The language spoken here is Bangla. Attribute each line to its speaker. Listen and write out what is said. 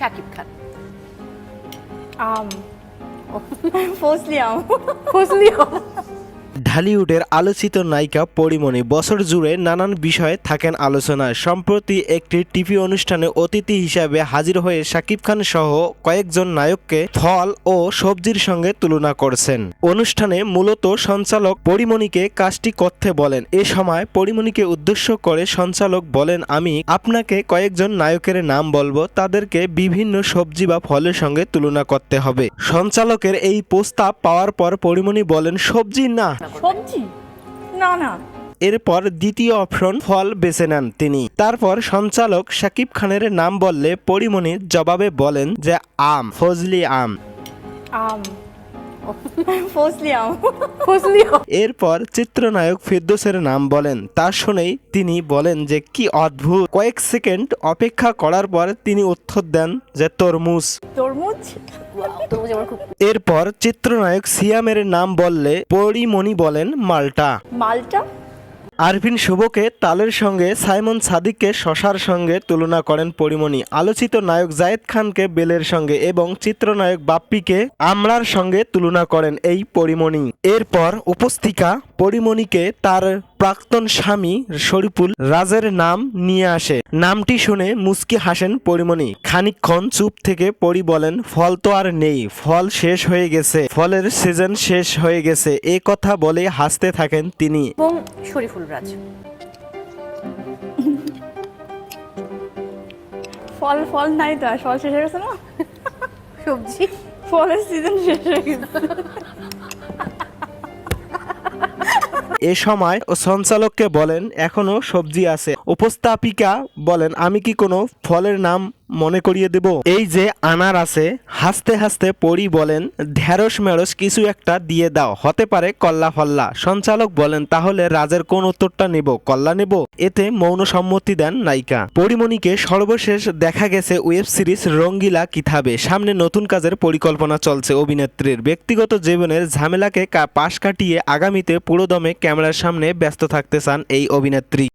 Speaker 1: শাকিব খান
Speaker 2: আম ফসলি আম
Speaker 1: ফজলি
Speaker 3: ঢালিউডের আলোচিত নায়িকা পরিমণি বছর জুড়ে নানান বিষয়ে থাকেন আলোচনায়। সম্প্রতি একটি টিভি অনুষ্ঠানে অতিথি হিসাবে হাজির হয়ে শাকিব খান সহ কয়েকজন নায়ককে ফল ও সবজির সঙ্গে তুলনা করছেন। অনুষ্ঠানে মূলত সঞ্চালক পরিমণিকে কাজটি করতে বলেন। এ সময় পরিমণিকে উদ্দেশ্য করে সঞ্চালক বলেন, আমি আপনাকে কয়েকজন নায়কের নাম বলব। তাদেরকে বিভিন্ন সবজি বা ফলের সঙ্গে তুলনা করতে হবে। সঞ্চালকের এই প্রস্তাব পাওয়ার পর পরিমণি বলেন, সবজি না।
Speaker 2: না না।
Speaker 3: এরপর দ্বিতীয় অপশন ফল বেছে নেন তিনি। তারপর সঞ্চালক শাকিব খানের নাম বললে পরিমণি জবাবে বলেন যে আম ফজলি আম।
Speaker 2: আম।
Speaker 3: এরপর চিত্রনায়ক ফেরদোসের নাম বলেন। তা শুনেই তিনি বলেন যে কি অদ্ভুত। কয়েক সেকেন্ড অপেক্ষা করার পর তিনি উত্তর দেন যে তরমুজ।
Speaker 2: তরমুজ?
Speaker 3: এরপর চিত্রনায়ক সিয়ামের নাম বললে পরিমণি বলেন মাল্টা।
Speaker 2: মালটা?
Speaker 3: আরভিন শুভকে তালের সঙ্গে সাইমন সাদিককে শশার সঙ্গে তুলনা করেন পরিমণি। আলোচিত নায়ক জায়েদ খানকে বেলের সঙ্গে এবং চিত্রনায়ক বাপ্পিকে আমরার সঙ্গে তুলনা করেন এই পরিমণি। এরপর উপস্থিকা পরিমণিকে তার প্রাক্তন স্বামী শরীফুল রাজের নাম নিয়ে আসে। নামটি শুনে মুস্কি হাসেন পরিমণি। খানিকক্ষণ চুপ থেকে পরি বলেন, ফল তো আর নেই, ফল শেষ হয়ে গেছে, ফলের সিজন শেষ হয়ে গেছে, এ কথা বলে হাসতে থাকেন তিনি।
Speaker 1: এবং শরীফুল। রাজ
Speaker 2: ফল ফল নাই তো আর ফল শেষ হয়ে গেছে না?
Speaker 1: সবজি।
Speaker 2: ফলের সিজন শেষ হয়ে গেছে।
Speaker 3: এ সময় ও সঞ্চালককে বলেন এখনও সবজি আছে। উপস্থাপিকা বলেন আমি কি কোনো ফলের নাম মনে করিয়ে দেব। এই যে আনার আছে, হাসতে হাসতে পরি বলেন ঢেঁড়স মেড়স কিছু একটা দিয়ে দাও। হতে পারে কল্লা ফল্লা। সঞ্চালক বলেন, তাহলে রাজের কোন উত্তরটা নেব? কল্লা নেব? এতে মৌন সম্মতি দেন নায়িকা। পরিমণিকে সর্বশেষ দেখা গেছে ওয়েব সিরিজ রঙ্গিলা কিতাবে। সামনে নতুন কাজের পরিকল্পনা চলছে অভিনেত্রীর। ব্যক্তিগত জীবনের ঝামেলাকে পাশ কাটিয়ে আগামীতে পুরোদমে ক্যামেরার সামনে ব্যস্ত থাকতে চান এই অভিনেত্রী।